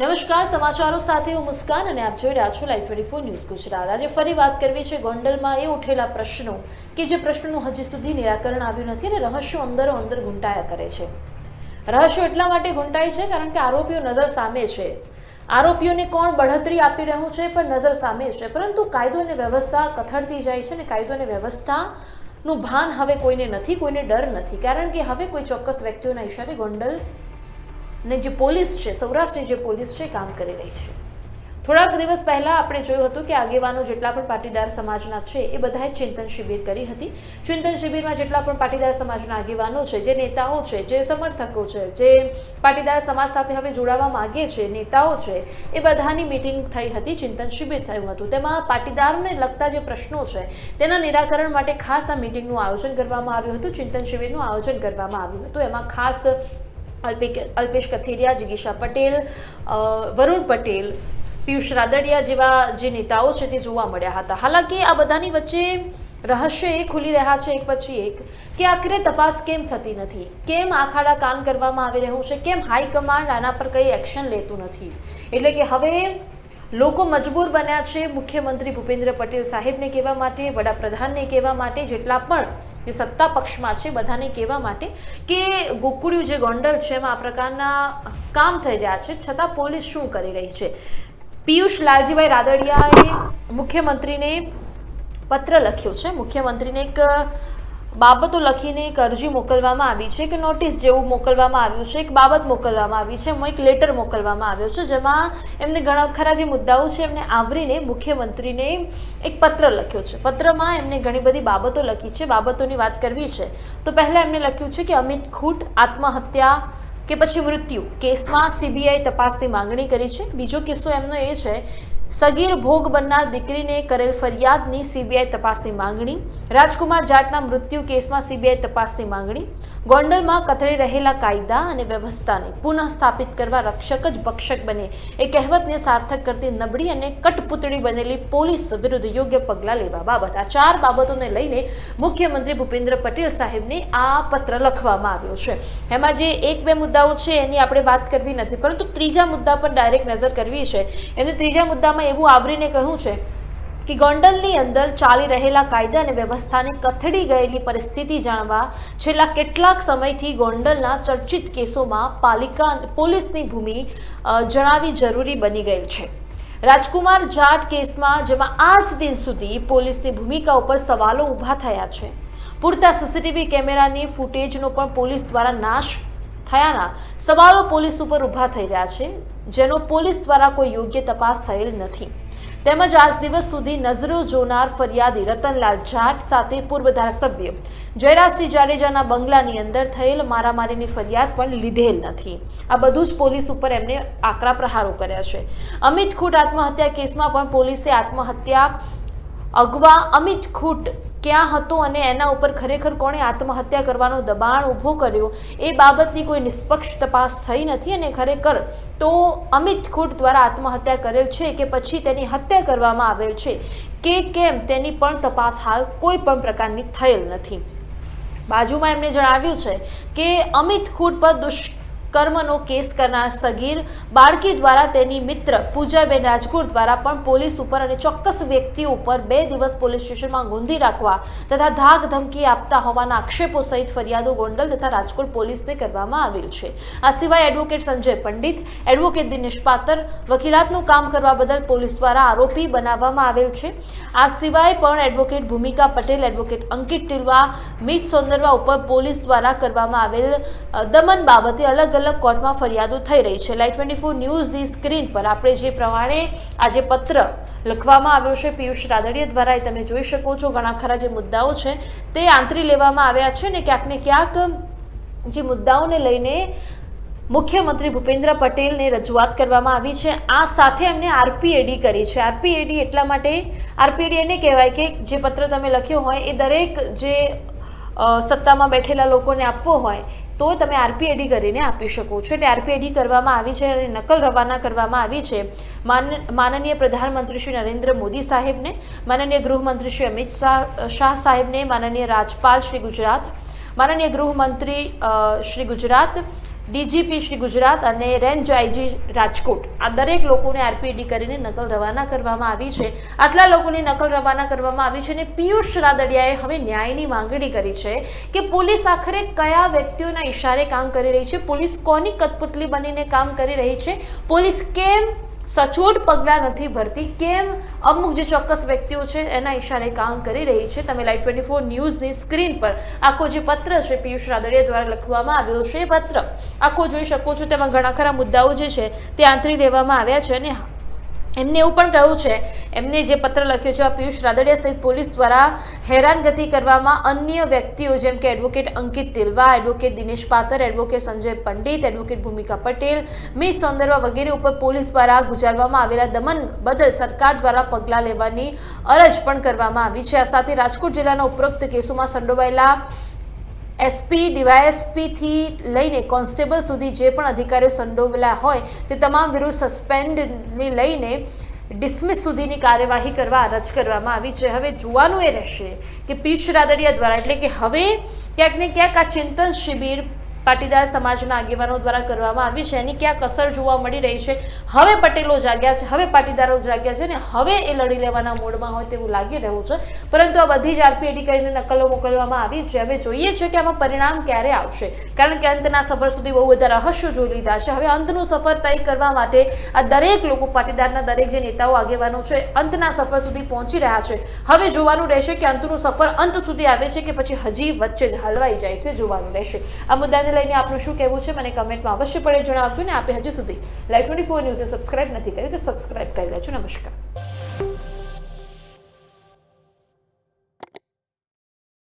નમસ્કાર, સમાચારો સાથે હું મુસ્કાન અને આપ જોઈ રહ્યા છો live twenty four news Gujarat. આજે ફરી વાત કરવી છે ગોંડલમાં. એ ઉઠેલા પ્રશ્નો કે જે પ્રશ્નોનું હજી સુધી નિરાકરણ આવ્યું નથી અને રહસ્યો અંદરો અંદર ગુંટાયા કરે છે. રહસ્યો એટલા માટે ગુંટાય છે કારણ કે આરોપીઓ નજર સામે છે. આરોપીઓને કોણ બઢતરી આપી રહ્યું છે પણ નજર સામે છે. પરંતુ કાયદો અને વ્યવસ્થા કથળતી જાય છે અને કાયદો અને વ્યવસ્થાનું ભાન હવે કોઈને નથી, કોઈને ડર નથી. કારણ કે હવે કોઈ ચોક્કસ વ્યક્તિઓના ઈશારે ગોંડલ ને જે પોલીસ છે, સૌરાષ્ટ્રની જે પોલીસ છે, કામ કરી રહી છે. થોડાક દિવસ પહેલા આપણે જોયું હતું કે આગેવાનો જેટલા પણ પાટીદાર સમાજના છે, એ બધાએ ચિંતન શિબિર કરી હતી. ચિંતન શિબિરમાં જેટલા પણ પાટીદાર સમાજના આગેવાનો છે, જે નેતાઓ છે, જે સમર્થકો છે, જે પાટીદાર સમાજ સાથે હવે જોડાવા માગે છે, નેતાઓ છે, એ બધાની મિટિંગ થઈ હતી, ચિંતન શિબિર થયું હતું. તેમાં પાટીદારોને લગતા જે પ્રશ્નો છે, તેના નિરાકરણ માટે ખાસ આ મિટિંગનું આયોજન કરવામાં આવ્યું હતું, ચિંતન શિબિરનું આયોજન કરવામાં આવ્યું હતું. એમાં ખાસ અલ્પેશ કથિરિયા જિગીશા પટેલ વરુણ પટેલ, પિયુષ રાદડિયા જેવા જે નેતાઓ છે તે જોવા મળ્યા હતા. હાલાકી આ બધાની વચ્ચે રહસ્ય એ ખુલી રહ્યા છે એક પછી એક કે આખરે તપાસ કેમ થતી નથી? કેમ આખાડા કાન કરવામાં આવી રહ્યું છે? કેમ હાઈકમાન્ડ આના પર કંઈ એક્શન લેતું નથી? એટલે કે હવે લોકો મજબૂર બન્યા છે મુખ્યમંત્રી ભૂપેન્દ્ર પટેલ સાહેબને કહેવા માટે, વડાપ્રધાનને કહેવા માટે, જેટલા પણ જે સત્તા પક્ષમાં છે, બધાને કહેવા માટે કે ગોકુળિયું જે ગોંડલ છે, એમાં આ પ્રકારના કામ થઈ રહ્યા છે. છતાં પોલીસ શું કરી રહી છે? પિયુષ લાલજીભાઈ રાદડિયાએ મુખ્યમંત્રીને પત્ર લખ્યો છે. મુખ્યમંત્રીને એક બાબતો લખીને એક અરજી મોકલવામાં આવી છે કે નોટિસ જેવું મોકલવામાં આવ્યું છે, એક બાબત મોકલવામાં આવી છે એક લેટર મોકલવામાં આવ્યો છે, જેમાં એમને ઘણા ખરા જે મુદ્દાઓ છે એમને આવરીને મુખ્યમંત્રીને એક પત્ર લખ્યો છે. પત્રમાં એમને ઘણી બધી બાબતો લખી છે, બાબતોની વાત કરવી છે, તો પહેલાં એમને લખ્યું છે કે અમિત ખૂટ આત્મહત્યા કે પછી મૃત્યુ કેસમાં સીબીઆઈ તપાસની માંગણી કરી છે. બીજો કિસ્સો એમનો એ છે સગીર ભોગ બનનાર દીકરીને કરેલ ફરિયાદની સીબીઆઈ તપાસની માંગણી, રાજકુમાર જાટના મૃત્યુ કેસમાં સીબીઆઈ તપાસની માંગણી, ગોંડલમાં કથળી રહેલા કાયદા અને વ્યવસ્થાને પુનઃ સ્થાપિત કરવા રક્ષક જ ભક્ષક બને એ કહેવતને સાર્થક કરતી નબળી અને કટપુતળી બનેલી પોલીસ વિરુદ્ધ યોગ્ય પગલાં લેવા બાબત. આ ચાર બાબતોને લઈને મુખ્યમંત્રી ભૂપેન્દ્ર પટેલ સાહેબને આ પત્ર લખવામાં આવ્યો છે. એમાં જે એક બે મુદ્દાઓ છે એની આપણે વાત કરવી નથી, પરંતુ ત્રીજા મુદ્દા પર ડાયરેક્ટ નજર કરવી છે. એમને ત્રીજા મુદ્દામાં એવું આવરીને કહ્યું છે કે ગોંડલની અંદર ચાલી રહેલા કાયદા અને વ્યવસ્થાની કથળી ગયેલી પરિસ્થિતિ જાણવા છેલ્લા કેટલાક સમયથી ગોંડલના ચર્ચિત કેસોમાં પાલિકા પોલીસની ભૂમિ જણાવી જરૂરી બની ગયેલ છે. રાજકુમાર જાટ કેસમાં જેમાં આજ દિન સુધી પોલીસની ભૂમિકા ઉપર સવાલો ઊભા થયા છે. પૂરતા સીસીટીવી કેમેરાની ફૂટેજનો પણ પોલીસ દ્વારા નાશ થયાના સવાલો પોલીસ ઉપર ઊભા થઈ રહ્યા છે, જેનો પોલીસ દ્વારા કોઈ યોગ્ય તપાસ થયેલ નથી. તેમજ આજ દિવસ સુધી નજરો જોનાર ફરિયાદી રતનલાલ જાટ સાથે પૂર્વ ધારાસભ્ય જયરાજસિંહ જાડેજાના બંગલાની અંદર થયેલ મારામારીની ફરિયાદ પણ લીધેલ નથી. આ બધું જ પોલીસ ઉપર એમને આકરા પ્રહારો કર્યા છે. અમિત ખૂટ આત્મહત્યા કેસમાં પણ પોલીસે આત્મહત્યા અગવા અમિત ખૂટ ક્યાં હતો અને એના ઉપર ખરેખર કોણે આત્મહત્યા કરવાનો દબાણ ઊભો કર્યો, એ બાબતની કોઈ નિષ્પક્ષ તપાસ થઈ નથી અને ખરેખર તો અમિત ખુટ દ્વારા આત્મહત્યા કરેલ છે કે પછી તેની હત્યા કરવામાં આવેલ છે? કે કેમ તેની પણ તપાસ હાલ કોઈ પણ પ્રકારની થયેલ નથી. બાજુમાં એમણે જણાવ્યું છે કે અમિત ખુટ પર દુષ્કર્મનો કેસ કરનાર સગીર બાળકી દ્વારા તેની મિત્ર પૂજાબેન રાજગુર દ્વારા પણ પોલીસ ઉપર અને ચોક્કસ વ્યક્તિ ઉપર બે દિવસ પોલીસ સ્ટેશનમાં ગોંધી રાખવા તથા ધાક ધમકી આપતા હોવાના આક્ષેપો સહિત ફરિયાદો ગોંડલ તથા રાજકોટ પોલીસને કરવામાં આવેલ છે. આ સિવાય એડવોકેટ સંજય પંડિત, એડવોકેટ દિનેશ પાતર વકીલાતનું કામ કરવા બદલ પોલીસ દ્વારા આરોપી બનાવવામાં આવેલ છે. આ સિવાય પણ એડવોકેટ ભૂમિકા પટેલ, એડવોકેટ અંકિત ટિલવા, મિત સોંદરવા ઉપર પોલીસ દ્વારા કરવામાં આવેલ દમન બાબતે અલગ અલગ કોર્ટમાં ફરિયાદો થઈ રહી છે. લાઈવ ટ્વેન્ટી ફોર ન્યૂઝની સ્ક્રીન પર આપણે જે પ્રમાણે આજે પત્ર લખવામાં આવ્યો છે, પિયુષ રાદડિયા દ્વારા એ તમે જોઈ શકો છો ઘણા ખરા જે મુદ્દાઓ છે તે આંતરી લેવામાં આવ્યા છે ને ક્યાંક ને ક્યાંક જે મુદ્દાઓને લઈને મુખ્યમંત્રી ભૂપેન્દ્ર પટેલને રજૂઆત કરવામાં આવી છે. આ સાથે એમને આરપીએડી કરી છે. આરપીએડી એટલા માટે, આરપીએડી એને કહેવાય કે જે પત્ર તમે લખ્યો હોય એ દરેક જે સત્તામાં બેઠેલા લોકોને આપવો હોય તો તમે આરપીએડી કરીને આપી શકો છો. એટલે આરપીએડી કરવામાં આવી છે અને નકલ રવાના કરવામાં આવી છે. માન, માનનીય પ્રધાનમંત્રી શ્રી નરેન્દ્ર મોદી સાહેબને, માનનીય ગૃહમંત્રી શ્રી અમિત શાહ શાહ સાહેબને, માનનીય રાજપાલ શ્રી ગુજરાત, માનનીય ગૃહમંત્રી શ્રી ગુજરાત ડીજીપી શ્રી ગુજરાત અને રેન્જ આઈજી રાજકોટ આ દરેક લોકોને આરપીડી કરીને નકલ રવાના કરવામાં આવી છે. આટલા લોકોની નકલ રવાના કરવામાં આવી છે અને પિયુષ રાદડિયાએ હવે ન્યાયની માંગણી કરી છે કે પોલીસ આખરે કયા વ્યક્તિઓના ઈશારે કામ કરી રહી છે? પોલીસ કોની કઠપુતલી બનીને કામ કરી રહી છે? પોલીસ કેમ સચોટ પગલાં નથી ભરતી. કેમ? અમુક જે ચોક્કસ વ્યક્તિઓ છે, એના ઈશારે કામ કરી રહી છે. તમે લાઈવ ટ્વેન્ટી ફોર ન્યૂઝની સ્ક્રીન પર આખો જે પત્ર છે, પિયુષ રાદડિયા દ્વારા લખવામાં આવ્યો છે એ પત્ર. આખો જોઈ શકો છો, તેમાં ઘણા ખરા મુદ્દાઓ જે છે, તે આંતરી લેવામાં આવ્યા છે અને એમને એવું પણ કહ્યું છે, એમને જે પત્ર લખ્યો છે પિયુષ રાદડિયા સહિત પોલીસ દ્વારા હેરાનગતિ કરવામાં અન્ય વ્યક્તિઓ, જેમ કે advocate Ankit Tilva advocate Dinesh Patar advocate Sanjay Pandit advocate Bhumika Patel miss સૌંદર્યા વગેરે ઉપર પોલીસ દ્વારા ગુજારવામાં આવેલા દમન બદલ સરકાર દ્વારા પગલાં લેવાની અરજ પણ કરવામાં આવી છે. આ સાથે રાજકોટ જિલ્લાના ઉપરોક્ત કેસોમાં સંડોવાયેલા એસપી ડીવાયએસપીથી લઈને કોન્સ્ટેબલ સુધી જે પણ અધિકારીઓ સંડોવેલા હોય, તે તમામ વિરુદ્ધ સસ્પેન્ડને લઈને ડિસમિસ સુધીની કાર્યવાહી કરવા રજ કરવામાં આવી છે. હવે જોવાનું એ રહેશે કે પિયુષ રાદડિયા દ્વારા, એટલે કે હવે ક્યાંક ને ક્યાંક આ ચિંતન શિબિર પાટીદાર સમાજના આગેવાનો દ્વારા કરવામાં આવી છે એની ક્યાં કસર જોવા મળી રહી છે? હવે પટેલો જાગ્યા છે, હવે પાટીદારો જાગ્યા છે ને હવે એ લડી લેવાના મૂડમાં હોય તેવું લાગી રહ્યું છે. પરંતુ આ બધી જ આરપીએટી કરીને નકલો મોકલવામાં આવી છે. હવે જોઈએ છે કે આમાં પરિણામ ક્યારે આવશે? કારણ કે અંતના સફર સુધી બહુ બધા રહસ્યો જોઈ લીધા છે. હવે અંતનું સફર તય કરવા માટે આ દરેક લોકો પાટીદારના દરેક જે નેતાઓ, આગેવાનો છે, અંતના સફર સુધી પહોંચી રહ્યા છે. હવે જોવાનું રહેશે કે અંતનું સફર અંત સુધી આવે છે કે પછી હજી વચ્ચે જ હલવાઈ જાય છે, જોવાનું રહેશે. આ મુદ્દાને લઈને આપનું શું કહેવું છે મને કમેન્ટમાં અવશ્ય પડે જણાવજો ને આપે હજી સુધી લાઈવ ટ્વેન્ટી ફોર ન્યૂઝે સબસ્ક્રાઇબ નથી કર્યું તો સબસ્ક્રાઇબ કરી લેજો. નમસ્કાર.